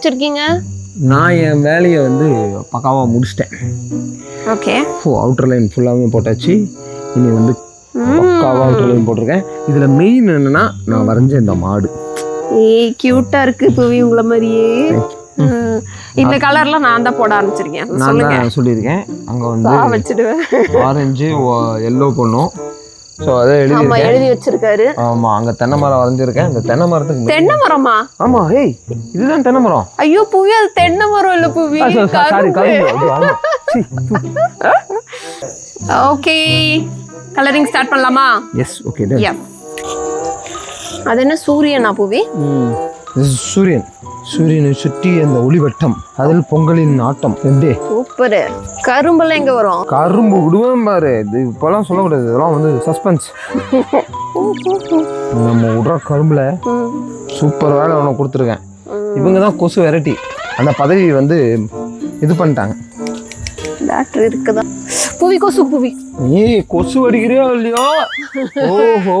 ஆரம்பிச்சிருக்கீங்க நான் என் வேலையை வந்து பக்காவாக முடிச்சிட்டேன். ஓகே. ஓ அவுட்டர் லைன் ஃபுல்லாகவே போட்டாச்சு. இனி வந்து பக்காவாக அவுட்டர் லைன் போட்டிருக்கேன். இதில் மெயின் என்னன்னா நான் வரைஞ்ச இந்த மாடு. ஏய் கியூட்டா இருக்கு புவி உங்களை மாதிரியே. இந்த கலர்லாம் நான் தான் போட ஆரம்பிச்சிருக்கேன். நான் சொல்லியிருக்கேன். அங்கே வந்து வச்சிடுவேன். ஆரஞ்சு எல்லோ பண்ணும். ஸோ அதை ஆமா எழுதியிருக்கேன் எழுதி வச்சிருக்காரு. ஆமாம் அங்கே தென்னை மரம் வரைஞ்சிருக்கேன் இந்த தென்னை மரத்துக்கு தென்னை மரமா? ஆமாம் ஏய் இதுதான் தென்னை மரம். ஐயோ புவி அது தென்னை மரம் இல்ல Puvi. Sorry okay. Colouring start பண்ணலாமா? எஸ் ஓகே டன் அது என்ன சூரியனா புவி? சூரியன். சூரியனை சுற்றி அந்த ஒளிவட்டம் அதில் பொங்கலின் ஆட்டம் எப்படி சூப்பர். கரும்பெல்லாம் எங்க வரும்? கரும்பு விடுவேன் பாரு. இது இப்போலாம் சொல்லக்கூடாது. இதெல்லாம் வந்து சஸ்பென்ஸ் நம்ம விடுற கரும்புல. சூப்பர் வேலை ஒன்று கொடுத்துருக்கேன். இவங்க தான் கொசு வெரைட்டி. அந்த பதவி வந்து இது பண்ணிட்டாங்க. டாக்டர் இருக்குதா? புவி கொசு புவி. நீ கொசு அடிக்கிறியோ இல்லையோ? ஓஹோ.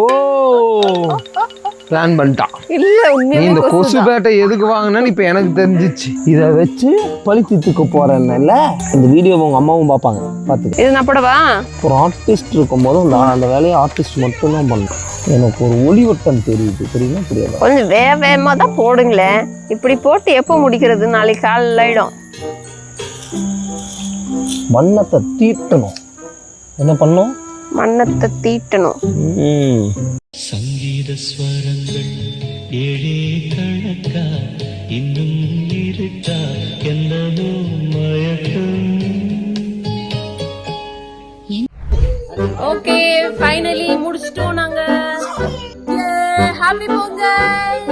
பிளான் பண்ணிட்டான் இல்ல நீ இந்த கொசு பேட்டை எதுக்கு வாங்கினேன்னு இப்போ எனக்கு தெரிஞ்சிச்சு. இதை வச்சு பழிச்சித்துக்கு போறேன்ல இந்த வீடியோ உங்க அம்மாவும் பார்ப்பாங்க. பார்த்துக்க. இது நான் போடவா? ஒரு ஆர்டிஸ்ட் இருக்கும்போது அந்த அந்த வேலையை ஆர்டிஸ்ட் மட்டும்தான் பண்ணுறேன் எனக்கு ஒரு ஒளிவட்டம் தெரியுது தெரியுமா தெரியாது? கொஞ்சம் வே வேகமா தான் போடுங்களேன். இப்படி போட்டு எப்போ முடிக்கிறது? நாளைக்கு காலையில் ஆயிடும். வண்ணத்தை தீட்டணும். என்ன பண்ணும்? மண்ணத்தை தீட்டணும். சங்கீத ஸ்வரங்கள் ஏழே கணக்கா இன்னும் இருக்கா என்னவோ மயக்கம். ஓகே ஃபைனலி முடிச்சிட்டோம் நாங்க. ஹாப்பி பொங்கல்.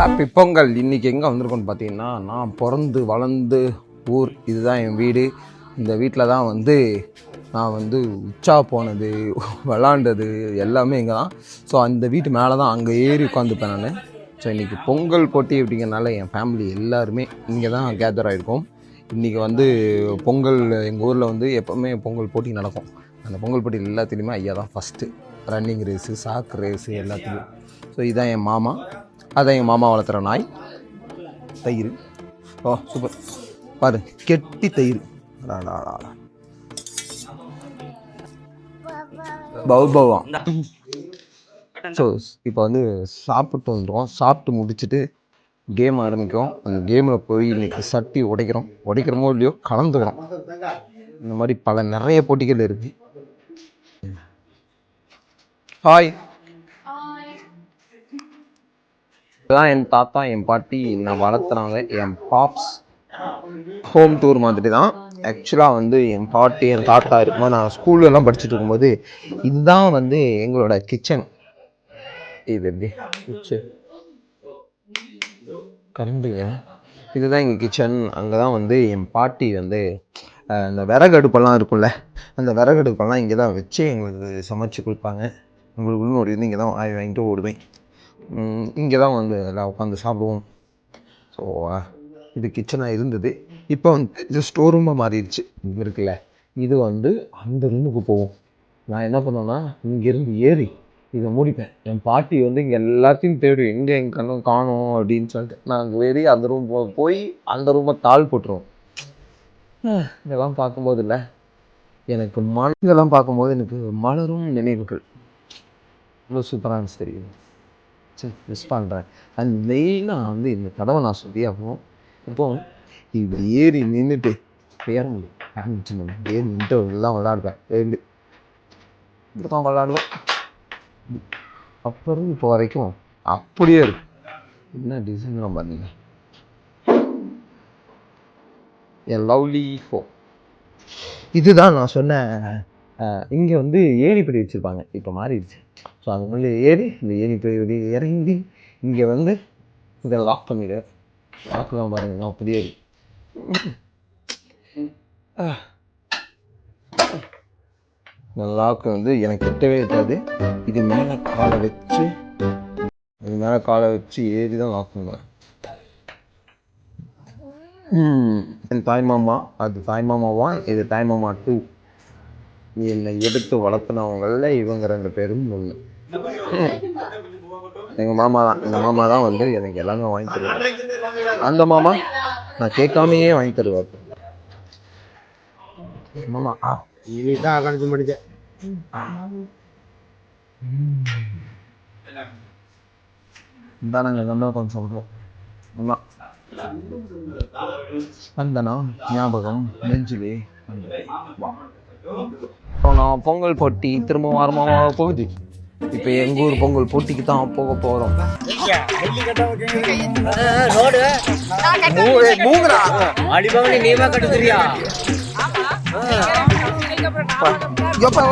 ஹாப்பி பொங்கல். இன்னைக்கு எங்கே வந்திருக்கோம்னு பார்த்தீங்கன்னா நான் பிறந்து வளர்ந்து ஊர் இதுதான் என் வீடு. இந்த வீட்டில் தான் வந்து நான் வந்து உச்சா போனது விளாண்டது எல்லாமே இங்கே தான். ஸோ அந்த வீட்டு மேலே தான் அங்கே ஏறி உட்காந்துப்பேன் நான். ஸோ இன்றைக்கி பொங்கல் போட்டி அப்படிங்கிறனால என் ஃபேமிலி எல்லாருமே இங்கே தான் கேதர் ஆகிருக்கோம் இன்றைக்கி வந்து பொங்கல் எங்கள் ஊரில் வந்து எப்போவுமே பொங்கல் போட்டி நடக்கும். அந்த பொங்கல் போட்டி எல்லாத்துலேயுமே ஐயா தான் ஃபஸ்ட்டு ரன்னிங் ரேஸு சாக்கு ரேஸு எல்லாத்துலேயும். ஸோ இதுதான் என் மாமா. அதான் என் மாமா வளர்த்துற நாய். தயிர். ஓ சூப்பர் பாரு கெட்டி தயிர். பவா ஸோ இப்போ வந்து சாப்பிட்டு வந்துடும் சாப்பிட்டு முடிச்சுட்டு கேம் ஆரம்பிக்கும் அந்த கேமில் போய் இன்னைக்கு சட்டி உடைக்கிறோம். உடைக்கிறோமோ இல்லையோ கலந்துக்கிறோம். இந்த மாதிரி பல நிறைய போட்டிகள் இருக்கு. ஹாய் இதுதான் என் தாத்தா என் பாட்டி நான் வளர்த்துறாங்க. என் பாப்ஸ் ஹோம் டூர் மாதிரி தான் ஆக்சுவலாக வந்து என் பாட்டி என் தாத்தா இருக்கும்போது நான் ஸ்கூல்லலாம் படிச்சுட்டு இருக்கும்போது இதுதான் வந்து எங்களோட கிச்சன் இது எப்படி? கிச்சன் கரண்டுங்க இதுதான் எங்கள் கிச்சன் அங்கே தான் வந்து என் பாட்டி வந்து இந்த விறகு அடுப்பெல்லாம் இருக்கும்ல அந்த விறகு அடுப்பெல்லாம் இங்கே தான் வச்சு எங்களுக்கு சமைச்சு கொடுப்பாங்க. உங்களுக்கு இன்னொரு இது இங்கே தான் வாங்கி வாங்கிட்டு ஓடுவேன். இங்கே தான் வந்து எல்லாம் உட்காந்து சாப்பிடுவோம். ஸோ இது கிச்சனாக இருந்தது. இப்போ வந்து இது ஸ்டோர் ரூமாக மாறிடுச்சு. இது இருக்குல்ல. இது வந்து அந்த ரூமுக்கு போவோம். நான் என்ன பண்ணுவேன்னா இங்கேருந்து ஏறி இதை முடிப்பேன். என் பாட்டி வந்து இங்கே எல்லாத்தையும் தேடி எங்கே என் கண்ணும் காணும் அப்படின்னு சொல்லிட்டு நான் ஏறி அந்த ரூம் போய் அந்த ரூமை தாள் போட்டுருவோம். இதெல்லாம் பார்க்கும்போது இல்லை. எனக்கு மன இதெல்லாம் பார்க்கும்போது எனக்கு மலரும் நினைவுகள். இவ்வளோ சூப்பராக இருந்துச்சு தெரியும்? சரி மிஸ் பண்ணுறேன் அண்ட் மெயினாக வந்து இந்த கதவை நான் சொல்லி ஆகணும். இப்போ இது ஏறி நின்றுட்டு ஏற முடியும் ஏறி நின்றுட்டு எல்லாம் விளாடுவேன். ரெண்டு இப்படி தான் விளாடுவேன். அப்புறம் இப்போ வரைக்கும் அப்படியே இருக்கு. என்ன டிசைன்லாம் பாருங்க என் லவ்லி ஃபோ இதுதான் நான் சொன்ன இங்கே வந்து ஏணிப்படி வச்சுருப்பாங்க. இப்போ மாறிடுச்சு. ஸோ அது வந்து ஏறி இந்த ஏணிப்படி வெளியே இறங்கி இங்கே வந்து இதை லாக் பண்ணிடு. தான் பாருங்க நான் அப்படியே இருக்கு. ஆ. இந்த லாக் வந்து எனக்கு எட்டவே எட்டாது இது மேலே காலை வச்சு இது மேலே காலை வச்சு ஏறி தான் லாக் பண்ணுவேன் என் தாய்மாமா அது தாய்மாமா ஒன் இது தாய்மாமா டூ என்னை எடுத்து வளர்த்துனவங்களில் இவங்க ரெண்டு பேரும் ஒன்று எங்கள் மாமா தான். எங்கள் மாமா தான் வந்து எனக்கு எல்லாமே வாங்கி தருவார். அந்த மாமா நான் கேட்காமையே வாங்கி தருவார். மாமா ஆ. இனிதான் கணிச்சு முடிச்சேன் இந்தானங்க நல்லா கொஞ்சம் சொல்கிறோம் ஆமா வந்தனா ஞாபகம் நெஞ்சிலே. நான் பொங்கல் போட்டி திரும்ப வாரமாக போகுது. இப்போ எங்கள் ஊர் பொங்கல் போட்டிக்கு தான் போக போகிறோம் அடிபவனி நீமா கட்டுக்கிறியா? எப்போ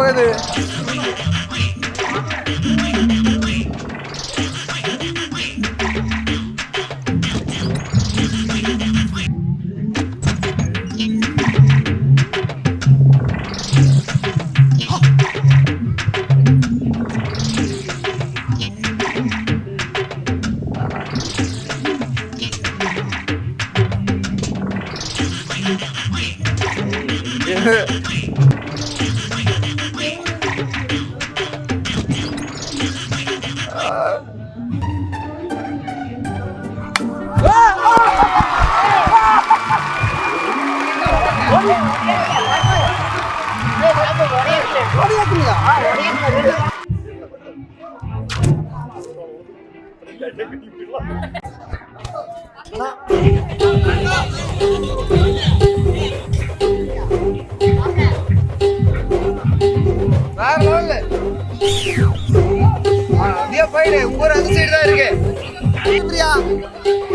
ஊர் அந்த சைடு தான் இருக்கு.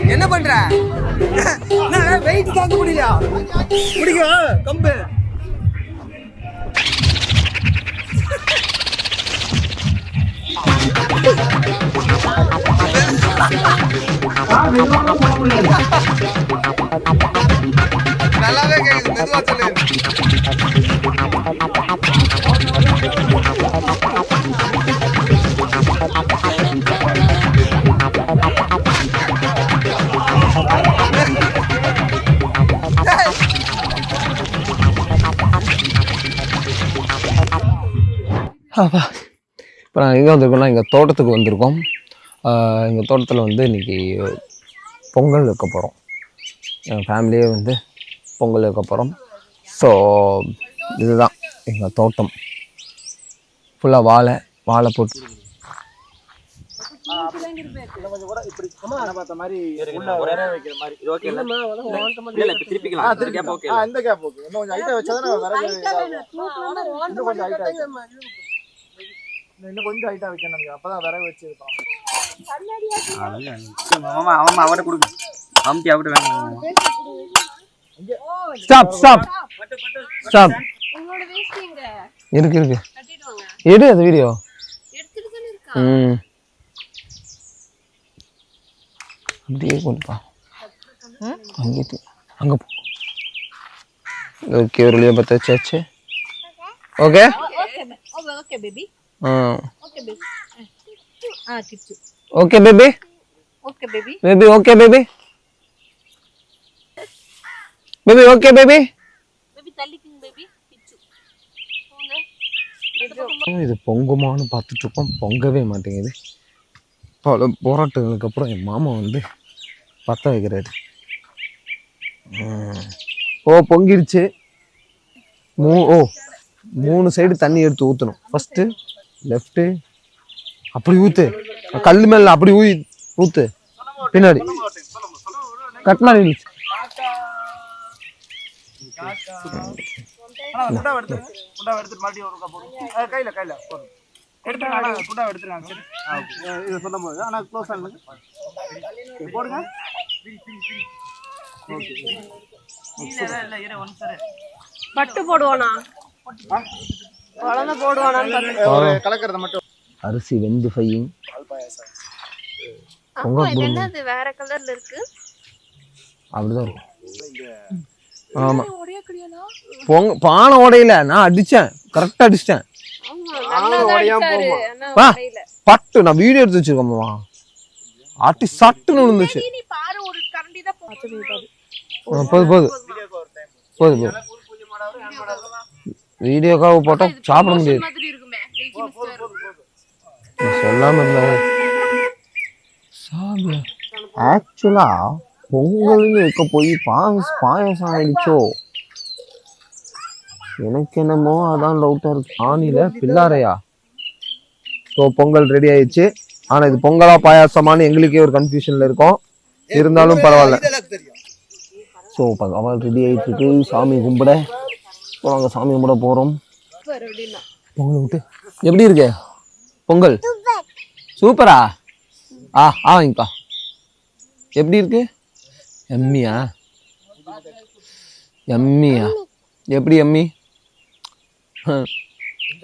என்ன பண்ற? வெயிட் தாங்க முடியல. முடியும்? கம்பு. நல்லாவே கேக்குது மெதுவா சொல்லு. இப்போ நாங்கள் எங்கே வந்திருக்கோம்னா எங்கள் தோட்டத்துக்கு வந்திருக்கோம் எங்கள் தோட்டத்தில் வந்து இன்னைக்கு பொங்கல் வைக்க போகிறோம் எங்கள் ஃபேமிலியே வந்து பொங்கல் வைக்க போகிறோம் ஸோ இதுதான் எங்கள் தோட்டம் ஃபுல்லாக வாழை வாழை போட்டு திருப்பிக்கலாம் இன்னும் கொஞ்சம் ஹைட்டா வைக்கணும் நமக்கு அப்பதான் விறகு வச்சு இது பண்ணலாம் மாமா அவன் அவட கொடுங்க. அமுத்தி அவட வேணும். ஸ்டாப் ஸ்டாப் ஸ்டாப் இருக்கு. இருக்கு எடு அது வீடியோ தானே ம். அப்படியே கொண்டுப்பா அங்கே அங்கே போ. ஓகே ஒரு வழியாக பற்ற வச்சாச்சு. Okay. ఓకే బేబీ ஆ ఓకే బేబీ ఆ Kichu okay baby okay baby baby okay baby baby okay baby baby తల్లికి బేబీ కిచ్చు இது பொங்குமான்னு பார்த்துட்டு இருக்கோம் பொங்கவே மாட்டேங்குது பல போராட்டங்களுக்கு அப்புறம் என் மாமா வந்து பற்ற வைக்கிறாரு ம். ஓ பொங்கிருச்சு மூ ஓ மூணு சைடு தண்ணி எடுத்து ஊற்றணும் ஃபஸ்ட்டு லெஃப்ட்டு அப்படி ஊற்று கல் மேல அப்படி ஊய் ஊற்று பின்னாடி. ஆகுங்க போடுங்க. பட்டு போடுவானா குழந்தை போடுவானான்னு பார்த்தேன். ஒரு கலக்கிறத மட்டும். அரிசி வெந்து ஃபையும் வேற கலர்ல இருக்கு? அப்படிதான் இருக்கும். ஆமா. பொங்க பானை உடையில நான் அடிச்சேன். கரெக்டா அடிச்சிட்டேன். பட்டு நான் வீடியோ எடுத்து வச்சிருக்கோம்மா. ஆட்டி சட்டுன்னு விழுந்துச்சு. நீ பாரு ஒரு கரண்டி போதும் வீடியோக்காக போட்டா சாப்பிட முடியாது. சொல்லாம இருந்தா சாமி. ஆக்சுவலா பொங்கல்னு இருக்க போய் பாயஸ் பாயசம் ஆயிடுச்சோ? எனக்கு என்னமோ அதான் டவுட்டா இருக்கு. ஆணில பில்லாரையா ஸோ பொங்கல் ரெடி ஆயிடுச்சு. ஆனா இது பொங்கலா பாயாசமான்னு எங்களுக்கே ஒரு கன்ஃபியூஷன்ல இருக்கும். இருந்தாலும் பரவாயில்ல. ஸோ அவள் ரெடி ஆயிட்டு இருக்கு. சாமி கும்பிட. ஸோ நாங்கள் சாமி கும்பிட போகிறோம் பொங்கல் விட்டு. எப்படி இருக்கு? பொங்கல். சூப்பரா. ஆ ஆ வாங்கிப்பா எப்படி இருக்கு? எம்மியா? எம்மியா? எப்படி எம்மி?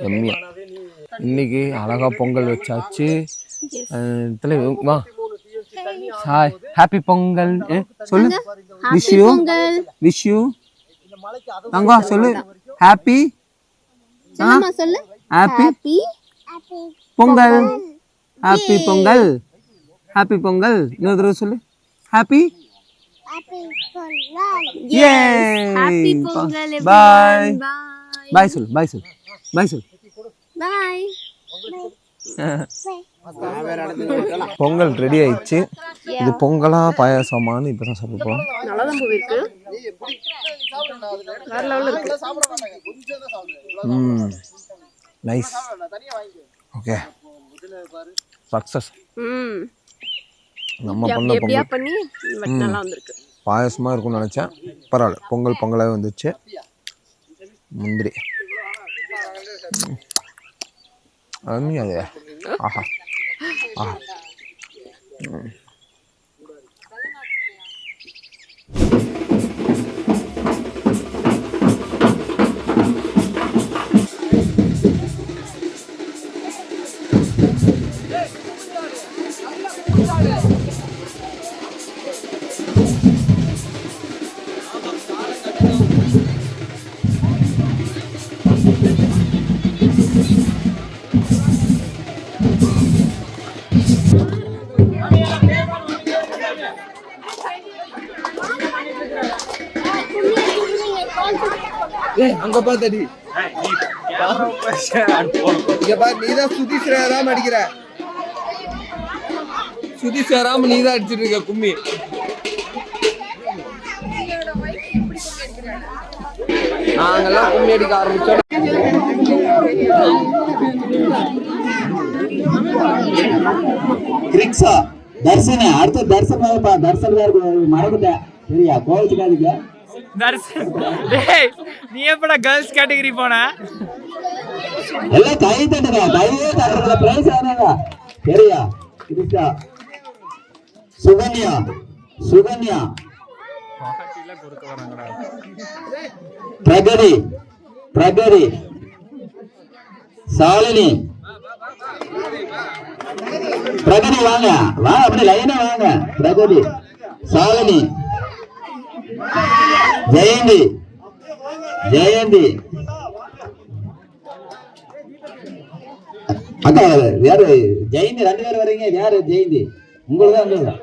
எம்மியா. இன்னைக்கு அழகா பொங்கல் வச்சாச்சு. வா. Hi happy Pongal. ஏ, சொல்லு. விஷ் யூ விஷ் யூ தங்கா சொல்லு. ஹாப்பி சொல்லு. Happy Pongal. Happy Pongal. Happy Pongal. இன்னொரு தடவை சொல்லு. Happy happy Pongal. Bye bye சொல்லு பாய் சொல்லு பாய் சொல்லு. பாய் பொங்கல் ரெடி ஆயிடுச்சு. இது பொங்கலா போறோம். நல்லா தான் லெவல்ல இருக்கு. ம். நைஸ் ஓகே சக்ஸஸ் ம். நம்ம பண்ண பொங்கல். பண்ணி நல்லா வந்திருக்கு. பாயசமா இருக்கும்னு நினைச்சேன். பரவாயில்ல. பொங்கல் பொங்கலாவே வந்துச்சு. முந்திரி. அது ஆஹா. ஆஹா ம். அங்க பாத்தடி இங்க பாரு நீதான் சுதி சேராம அடிக்கிற. சுதி சேராம நீதான் அடிச்சிட்டு இருக்க கும்மி. நாங்கெல்லாம் கும்மி அடிக்க ஆரம்பிச்சோம். கிரிக்ஸா தர்சன அடுத்த தர்சன் வாங்கப்பா தர்சன் வேற மறந்துட்டேன். சரியா? கோவிச்சுக்காதீங்க தர்சன் நீ எப்படா கேர்ள்ஸ் கேட்டகரி போன? எல்லாம் கை தட்டுங்க. கையே தட்டுறதுல பிரைஸ் ஆனாங்க சரியா? கிரிக்ஸா சுகன்யா. சுகன்யா. பிரகதி. பிரகதி. சாலினி. பிரகதி வாங்க. வா அப்படி லைனா வாங்க. பிரகதி சாலினி ஜெயந்தி ஜெயந்தி. அக்கா யாரு? ஜெயந்தி ரெண்டு பேரும் வர்றீங்க யாரு? ஜெயந்தி. உங்களுக்கு தான்